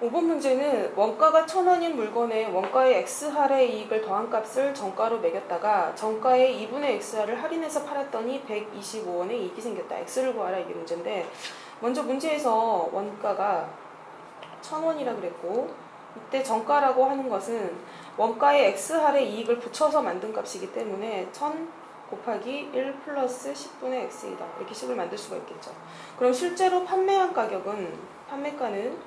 5번 문제는 원가가 1000원인 물건에 원가의 x할의 이익을 더한 값을 정가로 매겼다가 정가의 2분의 x할을 할인해서 팔았더니 125원의 이익이 생겼다. x를 구하라 이게 문제인데 먼저 문제에서 원가가 1000원이라 그랬고 이때 정가라고 하는 것은 원가의 x할의 이익을 붙여서 만든 값이기 때문에 1000 곱하기 1 플러스 10분의 x이다. 이렇게 식을 만들 수가 있겠죠. 그럼 실제로 판매한 가격은 판매가는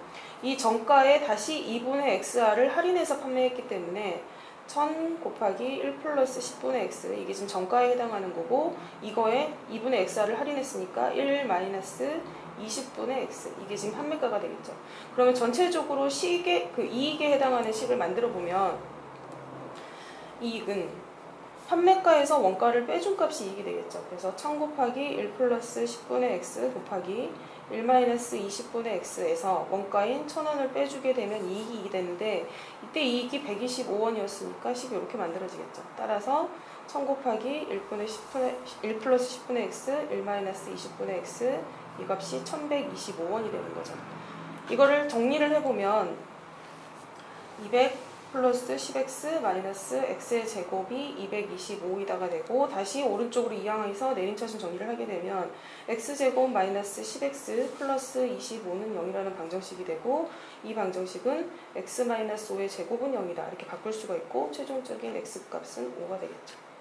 이 정가에 다시 2분의 xr을 할인해서 판매했기 때문에 1000 곱하기 1 플러스 10분의 x 이게 지금 정가에 해당하는 거고 이거에 2분의 xr을 할인했으니까 1 마이너스 20분의 x 이게 지금 판매가가 되겠죠. 그러면 전체적으로 시계 그 이익에 해당하는 식을 만들어 보면 이익은 판매가에서 원가를 빼준 값이 이익이 되겠죠. 그래서 1000 곱하기 1 플러스 10분의 x 곱하기 1-20분의 x에서 원가인 1000원을 빼주게 되면 이익이 되는데 이때 이익이 125원이었으니까 식이 이렇게 만들어지겠죠. 따라서 1000 곱하기 1분의 10분의 1 플러스 10분의 x 1-20분의 x 이 값이 1125원이 되는 거죠. 이거를 정리를 해보면 200 플러스 10x 마이너스 x의 제곱이 225이다가 되고 다시 오른쪽으로 이항해서 내림차순 정리를 하게 되면 x제곱 마이너스 10x 플러스 25는 0이라는 방정식이 되고 이 방정식은 x 마이너스 5의 제곱은 0이다 이렇게 바꿀 수가 있고 최종적인 x값은 5가 되겠죠.